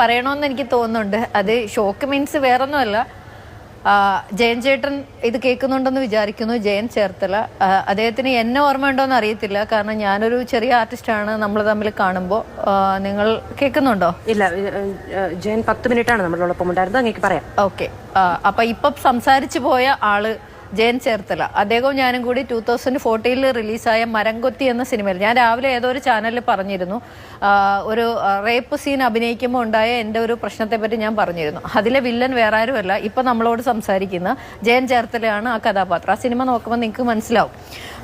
പറയണമെന്ന് എനിക്ക് തോന്നുന്നുണ്ട്. അത് ഷോക്ക് മീൻസ് വേറൊന്നുമല്ല. ജയൻ ചേട്ടൻ ഇത് കേൾക്കുന്നുണ്ടെന്ന് വിചാരിക്കുന്നു. ജയൻ ചേർത്തല. അദ്ദേഹത്തിന് എന്നെ ഓർമ്മ ഉണ്ടോ എന്ന് അറിയത്തില്ല. കാരണം ഞാനൊരു ചെറിയ ആർട്ടിസ്റ്റാണ് നമ്മൾ തമ്മിൽ കാണുമ്പോൾ നിങ്ങൾ കേൾക്കുന്നുണ്ടോ? ഇല്ല ജയൻ പത്ത് മിനിറ്റ് ആണ് നമ്മളോടൊപ്പം ഉണ്ടായിരുന്നത്. അങ്ങേക്ക് പറയാം. ഓക്കെ. അപ്പൊ ഇപ്പം സംസാരിച്ചു പോയ ആൾ ജയൻ ചേർത്തല. അദ്ദേഹവും ഞാനും കൂടി ടൂ തൗസൻഡ് ഫോർട്ടീനിൽ റിലീസായ മരംകൊത്തി എന്ന സിനിമയിൽ. ഞാൻ രാവിലെ ഏതോ ഒരു ചാനലിൽ പറഞ്ഞിരുന്നു. ഒരു റേപ്പ് സീൻ അഭിനയിക്കുമ്പോൾ ഉണ്ടായ എന്റെ ഒരു പ്രശ്നത്തെ പറ്റി ഞാൻ പറഞ്ഞിരുന്നു. അതിലെ വില്ലൻ വേറെ ആരുമല്ല ഇപ്പം നമ്മളോട് സംസാരിക്കുന്ന ജയൻ ചേർത്തലയാണ് ആ കഥാപാത്രം. ആ സിനിമ നോക്കുമ്പോൾ നിങ്ങൾക്ക് മനസ്സിലാവും.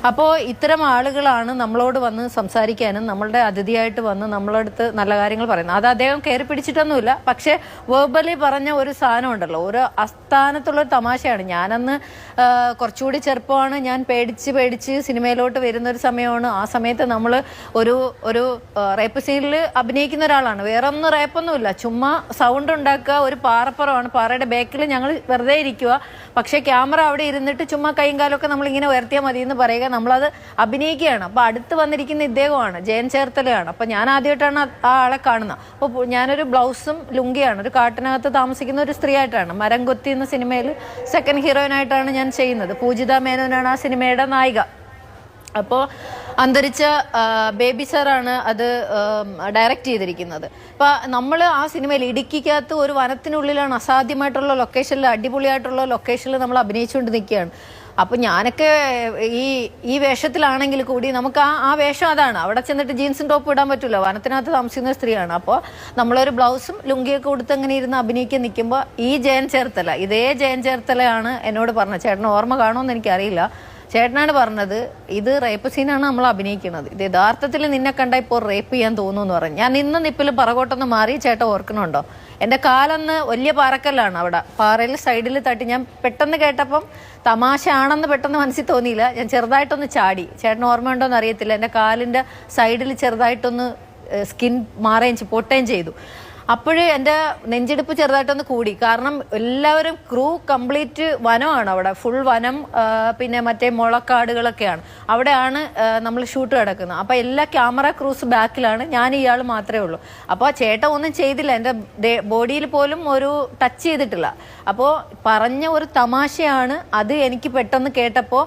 അപ്പോൾ ഇത്തരം ആളുകളാണ് നമ്മളോട് വന്ന് സംസാരിക്കാനും നമ്മളുടെ അതിഥിയായിട്ട് വന്ന് നമ്മളടുത്ത് നല്ല കാര്യങ്ങൾ പറയുന്നത്. അത് അദ്ദേഹം കയറി പിടിച്ചിട്ടൊന്നുമില്ല. പക്ഷേ വേർബലി പറഞ്ഞ ഒരു സാധനം ഉണ്ടല്ലോ. ഒരു അസ്ഥാനത്തുള്ള തമാശയാണ്. ഞാനന്ന് കുറച്ചുകൂടി ചെറുപ്പമാണ്. ഞാൻ പേടിച്ച് പേടിച്ച് സിനിമയിലോട്ട് വരുന്ന ഒരു സമയമാണ്. ആ സമയത്ത് നമ്മൾ ഒരു ഒരു റേപ്പ് സീനിൽ അഭിനയിക്കുന്ന ഒരാളാണ്. വേറെ ഒന്നും റേപ്പൊന്നുമില്ല ചുമ്മാ സൗണ്ട് ഉണ്ടാക്കുക ഒരു പാറപ്പുറമാണ്. പാറയുടെ ബാക്കിൽ ഞങ്ങൾ വെറുതെ ഇരിക്കുക പക്ഷേ ക്യാമറ അവിടെ ഇരുന്നിട്ട് ചുമ്മാ കൈയും കാലമൊക്കെ നമ്മൾ ഇങ്ങനെ ഉയർത്തിയാൽ മതി എന്ന് പറയുക. നമ്മളത് അഭിനയിക്കുകയാണ്. അപ്പം അടുത്ത് വന്നിരിക്കുന്ന ഇദ്ദേഹമാണ് ജയൻ ചേർത്തലയാണ്. അപ്പം ഞാൻ ആദ്യമായിട്ടാണ് ആ ആളെ കാണുന്നത്. അപ്പോൾ ഞാനൊരു ബ്ലൗസും ലുങ്കിയാണ്. ഒരു കാട്ടിനകത്ത് താമസിക്കുന്ന ഒരു സ്ത്രീ ആയിട്ടാണ് മരം കൊത്തി എന്ന സിനിമയിൽ സെക്കൻഡ് ഹീറോയിനായിട്ടാണ് ഞാൻ ചെയ്യുന്നത്. പൂജിത മേനോനാണ് ആ സിനിമയുടെ നായിക. അപ്പോൾ അന്തരിച്ച ബേബി സാറാണ് അത് ഡയറക്റ്റ് ചെയ്തിരിക്കുന്നത്. അപ്പോൾ നമ്മൾ ആ സിനിമയിൽ ഇടുക്കിക്കകത്ത് ഒരു വനത്തിനുള്ളിലാണ് അസാധ്യമായിട്ടുള്ള ലൊക്കേഷനിൽ അടിപൊളിയായിട്ടുള്ള ലൊക്കേഷനിൽ നമ്മൾ അഭിനയിച്ചുകൊണ്ട് നിൽക്കുകയാണ്. അപ്പോൾ ഞാനൊക്കെ ഈ ഈ വേഷത്തിലാണെങ്കിൽ കൂടി നമുക്ക് ആ ആ വേഷം അതാണ്. അവിടെ ചെന്നിട്ട് ജീൻസും ടോപ്പ് ഇടാൻ പറ്റില്ല വനത്തിനകത്ത് താമസിക്കുന്ന സ്ത്രീയാണ്. അപ്പോൾ നമ്മളൊരു ബ്ലൗസും ലുങ്കിയൊക്കെ കൊടുത്ത് അങ്ങനെ ഇരുന്ന് അഭിനയിക്കാൻ നിൽക്കുമ്പോൾ ഈ ജയൻ ചേർത്തല. ഇതേ ജയൻ ചേർത്തലയാണ് എന്നോട് പറഞ്ഞത്. ചേട്ടന് ഓർമ്മ കാണുമെന്ന് എനിക്കറിയില്ല. ചേട്ടനാണ് പറഞ്ഞത് ഇത് റേപ്പ് സീനാണ് നമ്മൾ അഭിനയിക്കുന്നത്. ഇത് യഥാർത്ഥത്തിൽ നിന്നെ കണ്ട ഇപ്പോൾ റേപ്പ് ചെയ്യാൻ തോന്നുന്നു എന്ന് പറഞ്ഞു. ഞാൻ ഇന്ന് നിപ്പിൽ പറകോട്ടൊന്ന് മാറി ചേട്ടൻ ഓർക്കണുണ്ടോ? എന്റെ കാലൊന്ന് വലിയ പാറക്കല്ലാണ് അവിടെ. പാറയിൽ സൈഡിൽ തട്ടി ഞാൻ പെട്ടെന്ന് കേട്ടപ്പം തമാശ ആണെന്ന് പെട്ടെന്ന് മനസ്സിൽ തോന്നിയില്ല. ഞാൻ ചെറുതായിട്ടൊന്ന് ചാടി. ചേട്ടന് ഓർമ്മയുണ്ടോയെന്ന് അറിയത്തില്ല. എന്റെ കാലിന്റെ സൈഡിൽ ചെറുതായിട്ടൊന്ന് സ്കിൻ മാറുകയും പൊട്ടുകയും ചെയ്തു. അപ്പോഴ് എന്റെ നെഞ്ചെടുപ്പ് ചെറുതായിട്ടൊന്ന് കൂടി. കാരണം എല്ലാവരും ക്രൂ കംപ്ലീറ്റ് വനമാണ് അവിടെ. ഫുൾ വനം പിന്നെ മറ്റേ മുളക്കാടുകളൊക്കെയാണ്. അവിടെയാണ് നമ്മൾ ഷൂട്ട് കിടക്കുന്നത് അപ്പോൾ എല്ലാ ക്യാമറ ക്രൂസ് ബാക്കിലാണ്. ഞാൻ ഇയാൾ മാത്രമേ ഉള്ളൂ. അപ്പോൾ ചേട്ട ഒന്നും ചെയ്തില്ല. എന്റെ ബോഡിയിൽ പോലും ഒരു ടച്ച് ചെയ്തിട്ടില്ല. അപ്പോൾ പറഞ്ഞ ഒരു തമാശയാണ് അത് എനിക്ക് പെട്ടെന്ന് കേട്ടപ്പോൾ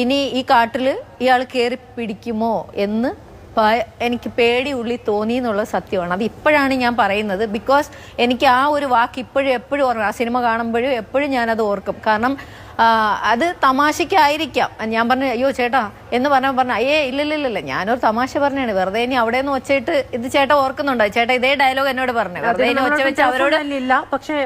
ഇനി ഈ കാട്ടിൽ ഇയാൾ കയറി പിടിക്കുമോ എന്ന് എനിക്ക് പേടി ഉള്ളി തോന്നി എന്നുള്ള സത്യമാണ്. അത് ഇപ്പോഴാണ് ഞാൻ പറയുന്നത്. ബിക്കോസ് എനിക്ക് ആ ഒരു വാക്ക് ഇപ്പോഴും എപ്പോഴും ഓർക്കും ആ സിനിമ കാണുമ്പോഴും എപ്പോഴും ഞാനത് ഓർക്കും. കാരണം അത് തമാശയ്ക്കായിരിക്കാം. ഞാൻ പറഞ്ഞു അയ്യോ ചേട്ടാ എന്ന് പറഞ്ഞാൽ പറഞ്ഞു അയ്യേ ഇല്ലില്ലില്ല ഞാനൊരു തമാശ പറഞ്ഞാണ്. വെറുതെ ഇനി അവിടെ നിന്ന് ഒച്ചയിട്ട് ഇത് ചേട്ടാ ഓർക്കുന്നുണ്ടോ? ചേട്ടാ ഇതേ ഡയലോഗ് എന്നോട് പറഞ്ഞു. വെറുതെ ഒച്ച വെച്ച് അവരോട് പക്ഷേ